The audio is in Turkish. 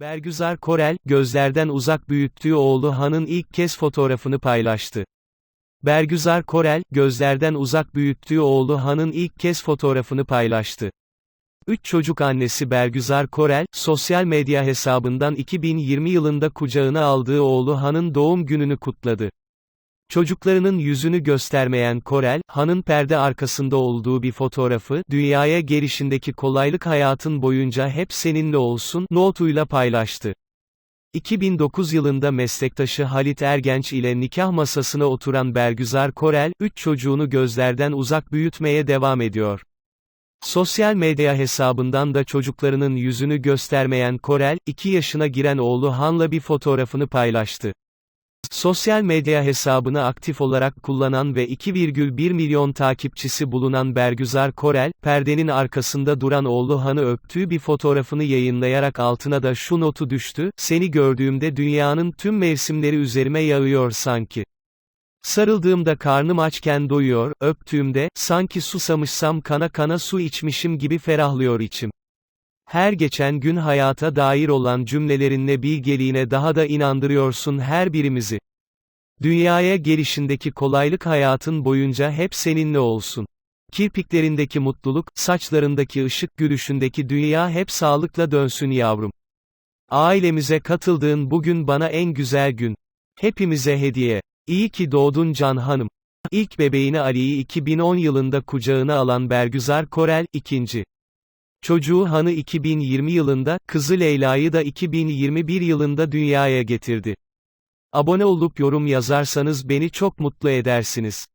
Bergüzar Korel, gözlerden uzak büyüttüğü oğlu Han'ın ilk kez fotoğrafını paylaştı. Bergüzar Korel, gözlerden uzak büyüttüğü oğlu Han'ın ilk kez fotoğrafını paylaştı. Üç çocuk annesi Bergüzar Korel, sosyal medya hesabından 2020 yılında kucağına aldığı oğlu Han'ın doğum gününü kutladı. Çocuklarının yüzünü göstermeyen Korel, Han'ın perde arkasında olduğu bir fotoğrafı, dünyaya gelişindeki kolaylık hayatın boyunca hep seninle olsun, notuyla paylaştı. 2009 yılında meslektaşı Halit Ergenç ile nikah masasına oturan Bergüzar Korel, üç çocuğunu gözlerden uzak büyütmeye devam ediyor. Sosyal medya hesabından da çocuklarının yüzünü göstermeyen Korel, 2 yaşına giren oğlu Han'la bir fotoğrafını paylaştı. Sosyal medya hesabını aktif olarak kullanan ve 2,1 milyon takipçisi bulunan Bergüzar Korel, perdenin arkasında duran oğlu Han'ı öptüğü bir fotoğrafını yayınlayarak altına da şu notu düştü, seni gördüğümde dünyanın tüm mevsimleri üzerime yağıyor sanki. Sarıldığımda karnım açken doyuyor, öptüğümde, sanki susamışsam kana kana su içmişim gibi ferahlıyor içim. Her geçen gün hayata dair olan cümlelerinle bilgeliğine daha da inandırıyorsun her birimizi. Dünyaya gelişindeki kolaylık hayatın boyunca hep seninle olsun. Kirpiklerindeki mutluluk, saçlarındaki ışık, gülüşündeki dünya hep sağlıkla dönsün yavrum. Ailemize katıldığın bugün bana en güzel gün. Hepimize hediye. İyi ki doğdun Can Hanım. İlk bebeğini Ali'yi 2010 yılında kucağına alan Bergüzar Korel, ikinci. Çocuğu Han'ı 2020 yılında, kızı Leyla'yı da 2021 yılında dünyaya getirdi. Abone olup yorum yazarsanız beni çok mutlu edersiniz.